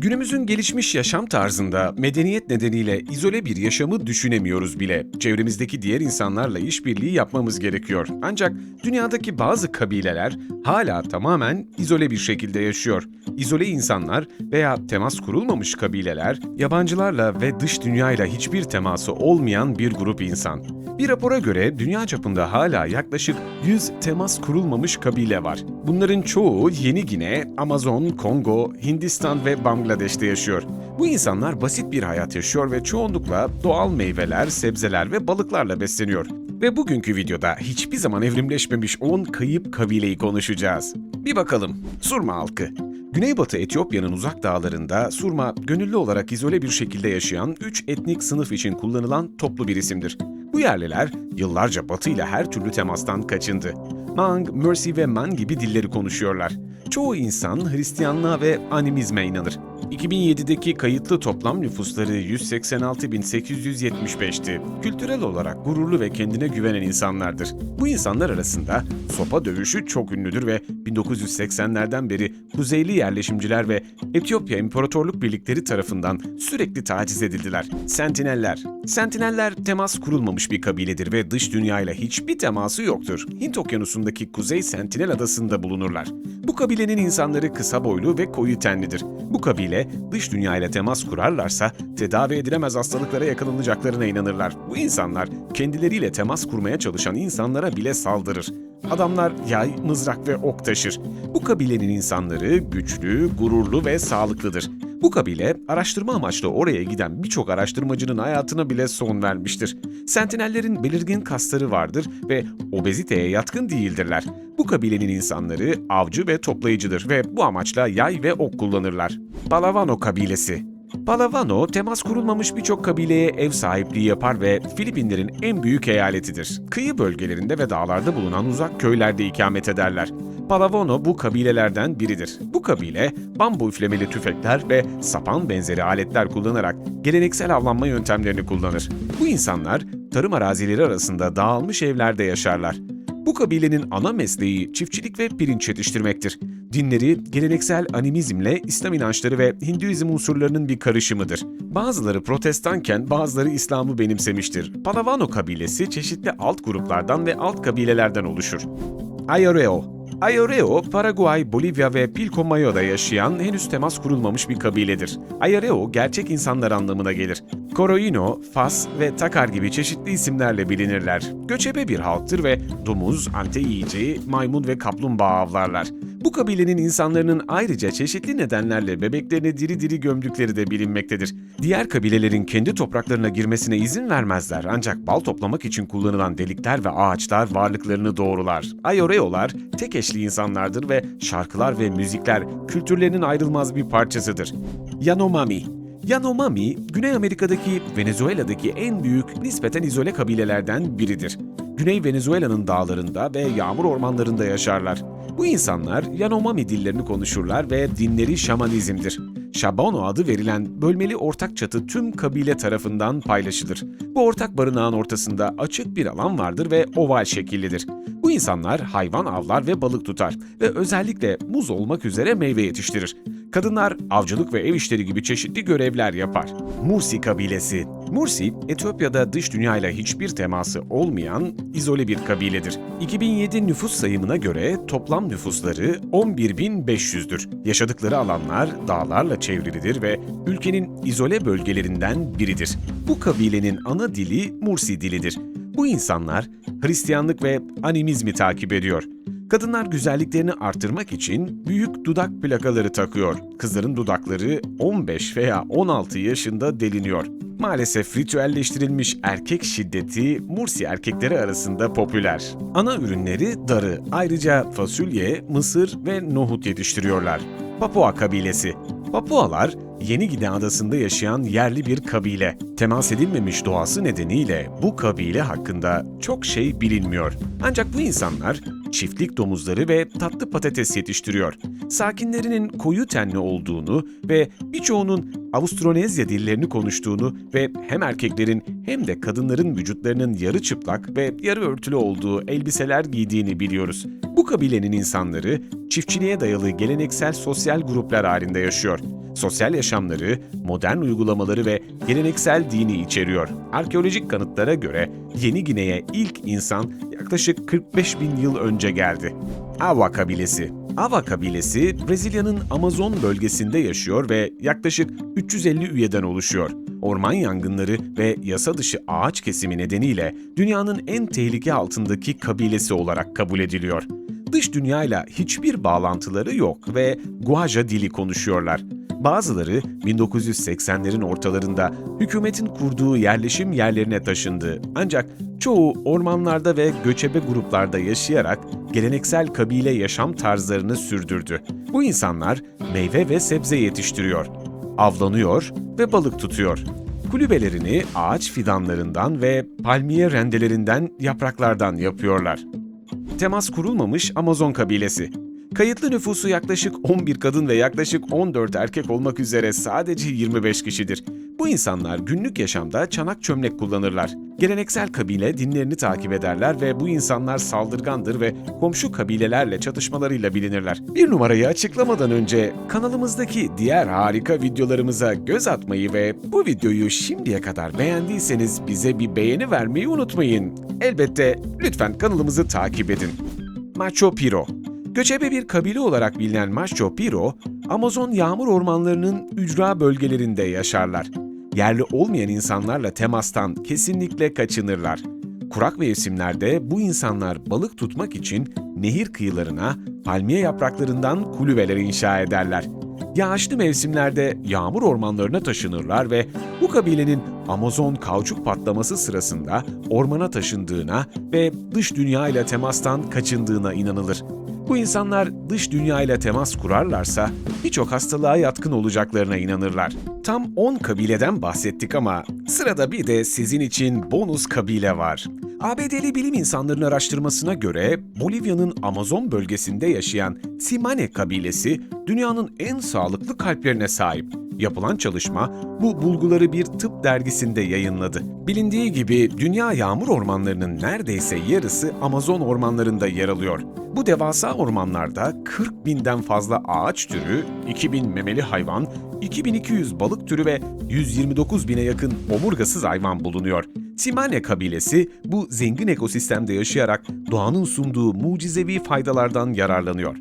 Günümüzün gelişmiş yaşam tarzında medeniyet nedeniyle izole bir yaşamı düşünemiyoruz bile. Çevremizdeki diğer insanlarla işbirliği yapmamız gerekiyor. Ancak dünyadaki bazı kabileler hala tamamen izole bir şekilde yaşıyor. İzole insanlar veya temas kurulmamış kabileler, yabancılarla ve dış dünyayla hiçbir teması olmayan bir grup insan. Bir rapora göre dünya çapında hala yaklaşık 100 temas kurulmamış kabile var. Bunların çoğu Yeni Gine, Amazon, Kongo, Hindistan ve Bangladeş'te yaşıyor. Bu insanlar basit bir hayat yaşıyor ve çoğunlukla doğal meyveler, sebzeler ve balıklarla besleniyor. Ve bugünkü videoda hiçbir zaman evrimleşmemiş 10 kayıp kabileyi konuşacağız. Bir bakalım. Surma halkı. Güneybatı Etiyopya'nın uzak dağlarında Surma, gönüllü olarak izole bir şekilde yaşayan 3 etnik sınıf için kullanılan toplu bir isimdir. Bu yerliler yıllarca Batı ile her türlü temastan kaçındı. Mang, Mercy ve Man gibi dilleri konuşuyorlar. Çoğu insan Hristiyanlığa ve animizme inanır. 2007'deki kayıtlı toplam nüfusları 186.875'ti. Kültürel olarak gururlu ve kendine güvenen insanlardır. Bu insanlar arasında sopa dövüşü çok ünlüdür ve 1980'lerden beri Kuzeyli yerleşimciler ve Etiyopya İmparatorluk Birlikleri tarafından sürekli taciz edildiler. Sentineller Sentineller temas kurulmamış bir kabiledir ve dış dünyayla hiçbir teması yoktur. Hint Okyanusu'ndaki Kuzey Sentinel adasında bulunurlar. Bu kabilenin insanları kısa boylu ve koyu tenlidir. Bu kabile dış dünyayla temas kurarlarsa tedavi edilemez hastalıklara yakalanacaklarına inanırlar. Bu insanlar kendileriyle temas kurmaya çalışan insanlara bile saldırır. Adamlar yay, mızrak ve ok taşır. Bu kabilenin insanları güçlü, gururlu ve sağlıklıdır. Bu kabile araştırma amaçlı oraya giden birçok araştırmacının hayatına bile son vermiştir. Sentinellerin belirgin kasları vardır ve obeziteye yatkın değildirler. Bu kabilenin insanları avcı ve toplayıcıdır ve bu amaçla yay ve ok kullanırlar. Palavano kabilesi Palavano, temas kurulmamış birçok kabileye ev sahipliği yapar ve Filipinlerin en büyük eyaletidir. Kıyı bölgelerinde ve dağlarda bulunan uzak köylerde ikamet ederler. Palavano bu kabilelerden biridir. Bu kabile bambu üflemeli tüfekler ve sapan benzeri aletler kullanarak geleneksel avlanma yöntemlerini kullanır. Bu insanlar tarım arazileri arasında dağılmış evlerde yaşarlar. Bu kabilenin ana mesleği çiftçilik ve pirinç yetiştirmektir. Dinleri geleneksel animizmle İslam inançları ve Hinduizm unsurlarının bir karışımıdır. Bazıları protestanken bazıları İslam'ı benimsemiştir. Palavano kabilesi çeşitli alt gruplardan ve alt kabilelerden oluşur. Ayoreo Ayoreo, Paraguay, Bolivya ve Pilcomayo'da yaşayan henüz temas kurulmamış bir kabiledir. Ayoreo, gerçek insanlar anlamına gelir. Coroino, Fas ve Takar gibi çeşitli isimlerle bilinirler. Göçebe bir halktır ve domuz, ante yiyici, maymun ve kaplumbağa avlarlar. Bu kabilenin insanların ayrıca çeşitli nedenlerle bebeklerini diri diri gömdükleri de bilinmektedir. Diğer kabilelerin kendi topraklarına girmesine izin vermezler ancak bal toplamak için kullanılan delikler ve ağaçlar varlıklarını doğrular. Ayoreolar tek eşli insanlardır ve şarkılar ve müzikler kültürlerinin ayrılmaz bir parçasıdır. Yanomami Yanomami, Güney Amerika'daki Venezuela'daki en büyük nispeten izole kabilelerden biridir. Güney Venezuela'nın dağlarında ve yağmur ormanlarında yaşarlar. Bu insanlar Yanomami dillerini konuşurlar ve dinleri şamanizmdir. Şabano adı verilen bölmeli ortak çatı tüm kabile tarafından paylaşılır. Bu ortak barınağın ortasında açık bir alan vardır ve oval şekillidir. Bu insanlar hayvan avlar ve balık tutar ve özellikle muz olmak üzere meyve yetiştirir. Kadınlar avcılık ve ev işleri gibi çeşitli görevler yapar. Mursi kabilesi Mursi, Etiyopya'da dış dünyayla hiçbir teması olmayan izole bir kabiledir. 2007 nüfus sayımına göre toplam nüfusları 11.500'dür. Yaşadıkları alanlar dağlarla çevrilidir ve ülkenin izole bölgelerinden biridir. Bu kabilenin ana dili Mursi dilidir. Bu insanlar Hristiyanlık ve animizmi takip ediyor. Kadınlar güzelliklerini artırmak için büyük dudak plakaları takıyor. Kızların dudakları 15 veya 16 yaşında deliniyor. Maalesef ritüelleştirilmiş erkek şiddeti Mursi erkekleri arasında popüler. Ana ürünleri darı, ayrıca fasulye, mısır ve nohut yetiştiriyorlar. Papua kabilesi Papualar, Yeni Gine Adası'nda yaşayan yerli bir kabile. Temas edilmemiş doğası nedeniyle bu kabile hakkında çok şey bilinmiyor. Ancak bu insanlar çiftlik domuzları ve tatlı patates yetiştiriyor. Sakinlerinin koyu tenli olduğunu ve birçoğunun Avustronezya dillerini konuştuğunu ve hem erkeklerin hem de kadınların vücutlarının yarı çıplak ve yarı örtülü olduğu elbiseler giydiğini biliyoruz. Bu kabilenin insanları çiftçiliğe dayalı geleneksel sosyal gruplar halinde yaşıyor. Sosyal yaşamları, modern uygulamaları ve geleneksel dini içeriyor. Arkeolojik kanıtlara göre Yeni Gine'ye ilk insan yaklaşık 45 bin yıl önce geldi. Awa kabilesi Ava kabilesi Brezilya'nın Amazon bölgesinde yaşıyor ve yaklaşık 350 üyeden oluşuyor. Orman yangınları ve yasa dışı ağaç kesimi nedeniyle dünyanın en tehlike altındaki kabilesi olarak kabul ediliyor. Dış dünyayla hiçbir bağlantıları yok ve Guaja dili konuşuyorlar. Bazıları 1980'lerin ortalarında hükümetin kurduğu yerleşim yerlerine taşındı. Ancak çoğu ormanlarda ve göçebe gruplarda yaşayarak geleneksel kabile yaşam tarzlarını sürdürdü. Bu insanlar meyve ve sebze yetiştiriyor, avlanıyor ve balık tutuyor. Kulübelerini ağaç fidanlarından ve palmiye rendelerinden yapraklardan yapıyorlar. Temas kurulmamış Amazon kabilesi. Kayıtlı nüfusu yaklaşık 11 kadın ve yaklaşık 14 erkek olmak üzere sadece 25 kişidir. Bu insanlar günlük yaşamda çanak çömlek kullanırlar. Geleneksel kabile dinlerini takip ederler ve bu insanlar saldırgandır ve komşu kabilelerle çatışmalarıyla bilinirler. Bir numarayı açıklamadan önce kanalımızdaki diğer harika videolarımıza göz atmayı ve bu videoyu şimdiye kadar beğendiyseniz bize bir beğeni vermeyi unutmayın. Elbette lütfen kanalımızı takip edin. Macho Piro Göçebe bir kabile olarak bilinen Macho Piro, Amazon yağmur ormanlarının ücra bölgelerinde yaşarlar. Yerli olmayan insanlarla temastan kesinlikle kaçınırlar. Kurak mevsimlerde bu insanlar balık tutmak için nehir kıyılarına palmiye yapraklarından kulübeler inşa ederler. Yağışlı mevsimlerde yağmur ormanlarına taşınırlar ve bu kabilenin Amazon kauçuk patlaması sırasında ormana taşındığına ve dış dünya ile temastan kaçındığına inanılır. Bu insanlar dış dünya ile temas kurarlarsa birçok hastalığa yatkın olacaklarına inanırlar. Tam 10 kabileden bahsettik ama sırada bir de sizin için bonus kabile var. ABD'li bilim insanlarının araştırmasına göre Bolivya'nın Amazon bölgesinde yaşayan Simane kabilesi dünyanın en sağlıklı kalplerine sahip. Yapılan çalışma bu bulguları bir tıp dergisinde yayınladı. Bilindiği gibi dünya yağmur ormanlarının neredeyse yarısı Amazon ormanlarında yer alıyor. Bu devasa ormanlarda 40 binden fazla ağaç türü, 2000 memeli hayvan, 2200 balık türü ve 129 bine yakın omurgasız hayvan bulunuyor. Simane kabilesi bu zengin ekosistemde yaşayarak doğanın sunduğu mucizevi faydalardan yararlanıyor.